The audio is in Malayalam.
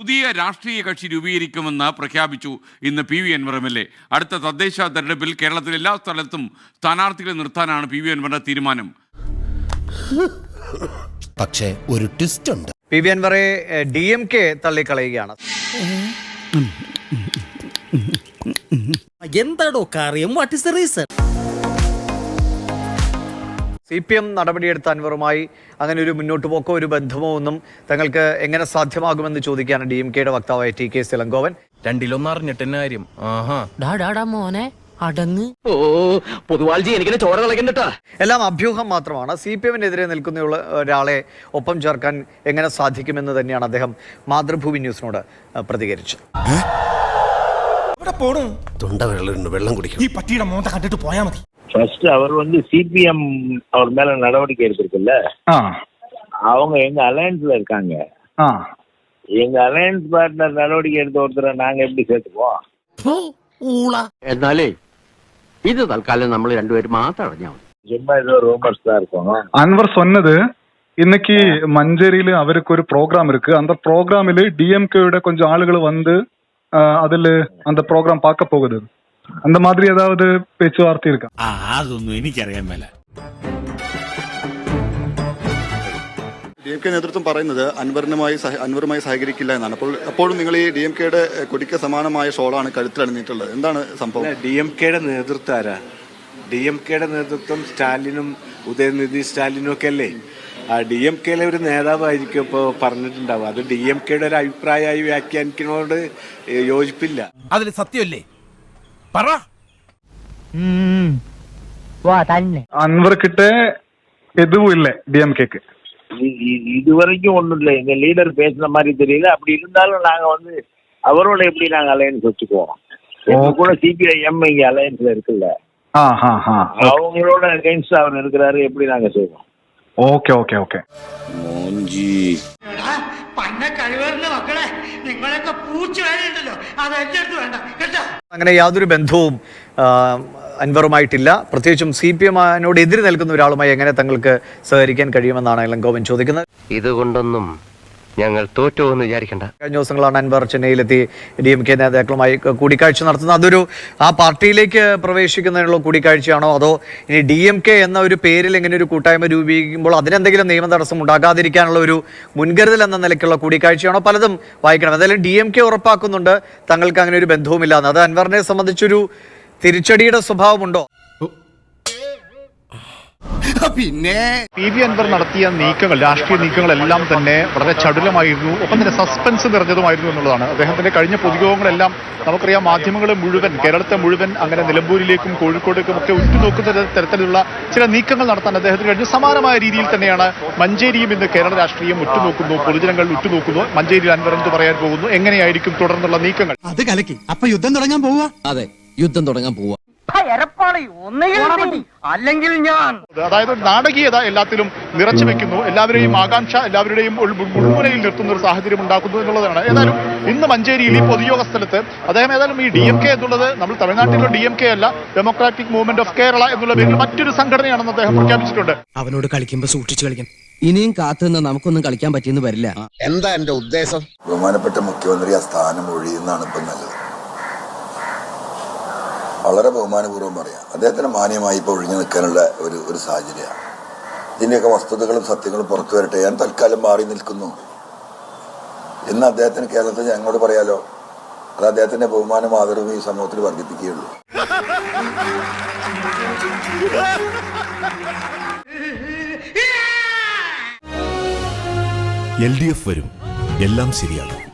പുതിയ രാഷ്ട്രീയ കക്ഷി രൂപീകരിക്കുമെന്ന് പ്രഖ്യാപിച്ചു ഇന്ന് P V Anvar M L A. അടുത്ത തദ്ദേശ തെരഞ്ഞെടുപ്പിൽ കേരളത്തിലെ എല്ലാ സ്ഥലത്തും സ്ഥാനാർത്ഥികളെ നിർത്താനാണ് പി വി അൻവറിന്റെ തീരുമാനം. പക്ഷേ ഒരു ട്വിസ്റ്റ് ഉണ്ട്. പി വി അൻവറെ ഡി എം കെ തള്ളിക്കളയുകയാണ്. എന്താടോ കാര്യം what is the reason C P M നടപടിയെടുത്ത അൻവറുമായി അങ്ങനെ ഒരു മുന്നോട്ട് പോക്കോ ഒരു ബന്ധമോ ഒന്നും തങ്ങൾക്ക് എങ്ങനെ സാധ്യമാകുമെന്ന് ചോദിക്കാണ് ഡി എം കെയുടെ വക്താവായ ടി കെ സിലങ്കോവൻ രണ്ടിലൊന്നും അറിഞ്ഞിട്ടെന്നെ കാര്യം ആഹാ മോനെ അടങ്ങ്. ഓ പൊതുവാൾജി എനിക്കിനെ ചോര എല്ലാം അഭ്യൂഹം മാത്രമാണ്. സി പി എമ്മിനെതിരെ നിൽക്കുന്ന ഒരാളെ ഒപ്പം ചേർക്കാൻ എങ്ങനെ സാധിക്കുമെന്ന് തന്നെയാണ് അദ്ദേഹം മാതൃഭൂമി ന്യൂസിനോട് പ്രതികരിച്ചത്. ഇവിടെ പോണു? തൊണ്ട വെള്ളം കുടിക്കും ഈ പട്ടിയുടെ മോന്ത കണ്ടിട്ട് പോയാ മതി. ஃபர்ஸ்ட் அவர் வந்து சிபிஎம் அவர் மேல நடவடிக்கை எடுத்திருக்குல்ல அவங்க எங்க அலையன்ஸ்ல இருக்காங்க எங்க அலையன்ஸ் பார்ட்னர் நடவடிக்கை எடுத்த ஒருத்தரை நாங்க எப்படி சேர்த்துப்போம் എന്നാലേ ഇത് തൽക്കാലം നമ്മൾ രണ്ടുപേരും മാത്രം അറിഞ്ഞാൽ മതി சும்மா ஏதோ ரூமர்ஸ் தான் இருக்கும் அன்வர் சொன்னது இன்னைக்கு மஞ்சேரியில அவருக்கு ஒரு ப்ரோக்ராம் இருக்கு அந்த ப்ரோக்ராமில் டிஎம்கேயோட கொஞ்சம் ஆளுகள் வந்து ஆஹ், அதுல அந்த ப்ரோக்ராம் பார்க்க போகுது அந்த மாதிரி ஏதாவது பேச்சுவார்த்தை இருக்கா അതൊന്നും എനിക്കറിയാൻ മേല ഡി എം കെ നേതൃത്വം പറയുന്നത് അൻവറിനുമായി സഹ- അൻവറുമായി സഹകരിക്കില്ല എന്നാണ് അപ്പോൾ അപ്പോഴും നിങ്ങൾ ഈ ഡി എം കെയുടെ കൊടിക്ക് സമാനമായ ഷോളാണ് കഴുത്തിൽ അണിഞ്ഞിട്ടുള്ളത് എന്താണ് സംഭവം ഡി എം കെയുടെ നേതൃത്വം ആരാ ഡി എം കെയുടെ നേതൃത്വം സ്റ്റാലിനും ഉദയനിധി സ്റ്റാലിനും ഒക്കെ അല്ലേ ആ ഡി എം കെയിലെ ഒരു നേതാവായിരിക്കും ഇപ്പോൾ പറഞ്ഞിട്ടുണ്ടാവും അത് ഡി എം കെയുടെ ഒരു അഭിപ്രായമായി വ്യാഖ്യാനിക്കുന്നതോട് ഏ, യോജിപ്പില്ല അതിൽ സത്യമല്ലേ പറ அன்வர் கிட்ட எதுவும் இல்லை டிஎம்கேக்கு இ- இ- இது வரைக்கும் ஒண்ணும் இல்லை எங்க லீடர் பேசின மாதிரி தெரியல அப்படி இருந்தாலும் நாங்க வந்து அவரோட எப்படி நாங்க அலையன்ஸ் வச்சுக்குவோம் எங்க கூட சிபிஐஎம் இங்க அலையன்ஸ்ல இருக்குல்ல ஆ ஹா ஹா அவங்களோட அகைன்ஸ்ட் அவர் இருக்கிறாரு எப்படி நாங்க செய்வோம் ஓகே ஓகே ஓகே പന്ന കഴിവറിന്റെ മക്കളെ നിങ്ങളൊക്കെ പൂച്ച വേണ്ടല്ലോ അത് എന്റെ അടുത്ത് വേണ്ട കേട്ടോ അങ്ങനെ യാതൊരു ബന്ധവും അൻവറുമായിട്ടില്ല. പ്രത്യേകിച്ചും സി പി എമ്മിനോട് എതിര് നിൽക്കുന്ന ഒരാളുമായി എങ്ങനെ തങ്ങൾക്ക് സഹകരിക്കാൻ കഴിയുമെന്നാണ് ഇളങ്കോവൻ ചോദിക്കുന്നത്. ഇതുകൊണ്ടൊന്നും ഞങ്ങൾ തോറ്റോ എന്ന് വിചാരിക്കണ്ട. കഴിഞ്ഞ ദിവസങ്ങളാണ് അൻവർ ചെന്നൈയിലെത്തി ഡി എം കെ നേതാക്കളുമായി കൂടിക്കാഴ്ച നടത്തുന്നത്. അതൊരു ആ പാർട്ടിയിലേക്ക് പ്രവേശിക്കുന്നതിനുള്ള കൂടിക്കാഴ്ചയാണോ? അതോ ഇനി ഡി എം കെ എന്ന ഒരു പേരിൽ ഇങ്ങനെ ഒരു കൂട്ടായ്മ രൂപീകരിക്കുമ്പോൾ അതിനെന്തെങ്കിലും നിയമ തടസ്സം ഉണ്ടാകാതിരിക്കാനുള്ള ഒരു മുൻകരുതൽ എന്ന നിലയ്ക്കുള്ള കൂടിക്കാഴ്ചയാണോ? പലതും വായിക്കണം. എന്തായാലും ഡി എം കെ ഉറപ്പാക്കുന്നുണ്ട്. തങ്ങൾക്ക് അങ്ങനെ ഒരു ബന്ധവുമില്ല അത് അൻവറിനെ സംബന്ധിച്ചൊരു തിരിച്ചടിയുടെ സ്വഭാവമുണ്ടോ? പിന്നെ പി വി അൻവർ നടത്തിയ നീക്കങ്ങൾ രാഷ്ട്രീയ നീക്കങ്ങളെല്ലാം തന്നെ വളരെ ചടുലമായിരുന്നു ഒപ്പം തന്നെ സസ്പെൻസ് നിറഞ്ഞതുമായിരുന്നു എന്നുള്ളതാണ്. അദ്ദേഹത്തിന്റെ കഴിഞ്ഞ പൊതുയോഗങ്ങളെല്ലാം നമുക്കറിയാം മാധ്യമങ്ങളെ മുഴുവൻ കേരളത്തെ മുഴുവൻ അങ്ങനെ നിലമ്പൂരിലേക്കും കോഴിക്കോടേക്കും ഒക്കെ ഉറ്റുനോക്കുന്ന തരത്തിലുള്ള ചില നീക്കങ്ങൾ നടത്താൻ അദ്ദേഹത്തിന് കഴിഞ്ഞു. സമാനമായ രീതിയിൽ തന്നെയാണ് മഞ്ചേരിയും ഇന്ന് കേരള രാഷ്ട്രീയം ഉറ്റുനോക്കുന്നു പൊതുജനങ്ങൾ ഉറ്റുനോക്കുന്നു. മഞ്ചേരി അൻവർ എന്ത് പറയാൻ പോകുന്നു? എങ്ങനെയായിരിക്കും തുടർന്നുള്ള നീക്കങ്ങൾ? അത് കലക്കി. അപ്പൊ യുദ്ധം തുടങ്ങാൻ പോവുക? അതെ യുദ്ധം തുടങ്ങാൻ പോവാ അല്ലെങ്കിൽ ഞാൻ. അതായത് നാടകീയത എല്ലാത്തിലും നിറച്ചു വെക്കുന്നു. എല്ലാവരെയും ആകാംക്ഷ എല്ലാവരുടെയും മുൾമുനയിൽ നിർത്തുന്ന ഒരു സാഹചര്യം ഉണ്ടാക്കുന്നു എന്നുള്ളതാണ്. ഏതായാലും ഇന്ന് മഞ്ചേരിയിൽ ഈ പൊതുയോഗ സ്ഥലത്ത് അദ്ദേഹം ഏതായാലും ഈ ഡി എം കെ എന്നുള്ളത് നമ്മൾ തമിഴ്നാട്ടിലെ ഡി എം കെ അല്ല ഡെമോക്രാറ്റിക് മൂവ്മെന്റ് ഓഫ് കേരള എന്നുള്ള പേരിൽ മറ്റൊരു സംഘടനയാണെന്ന് അദ്ദേഹം പ്രഖ്യാപിച്ചിട്ടുണ്ട്. അവനോട് കളിക്കുമ്പോ സൂക്ഷിച്ചു കളിക്കണം. ഇനിയും കാത്തു നിന്ന് നമുക്കൊന്നും കളിക്കാൻ പറ്റിയെന്ന് വരില്ല. എന്താ എന്റെ ഉദ്ദേശം? ബഹുമാനപ്പെട്ട മുഖ്യമന്ത്രി ആ സ്ഥാനം ഒഴിയുന്നതാണ് ഇപ്പം നല്ലത്. വളരെ ബഹുമാനപൂർവം പറയാം. അദ്ദേഹത്തിന് മാന്യമായി ഇപ്പോൾ ഒഴിഞ്ഞു നിൽക്കാനുള്ള ഒരു ഒരു സാഹചര്യമാണ്. ഇതിന്റെയൊക്കെ വസ്തുതകളും സത്യങ്ങളും പുറത്തു വരട്ടെ. ഞാൻ തൽക്കാലം മാറി നിൽക്കുന്നു. എന്ന് അദ്ദേഹത്തിന് കേരളത്തിൽ ഞങ്ങളോട് പറയാലോ? അത് അദ്ദേഹത്തിന്റെ ബഹുമാനം ആദരവും ഈ സമൂഹത്തിൽ വർദ്ധിപ്പിക്കുകയുള്ളൂ. എൽ ഡി എഫ് വരും. എല്ലാം ശരിയാകും.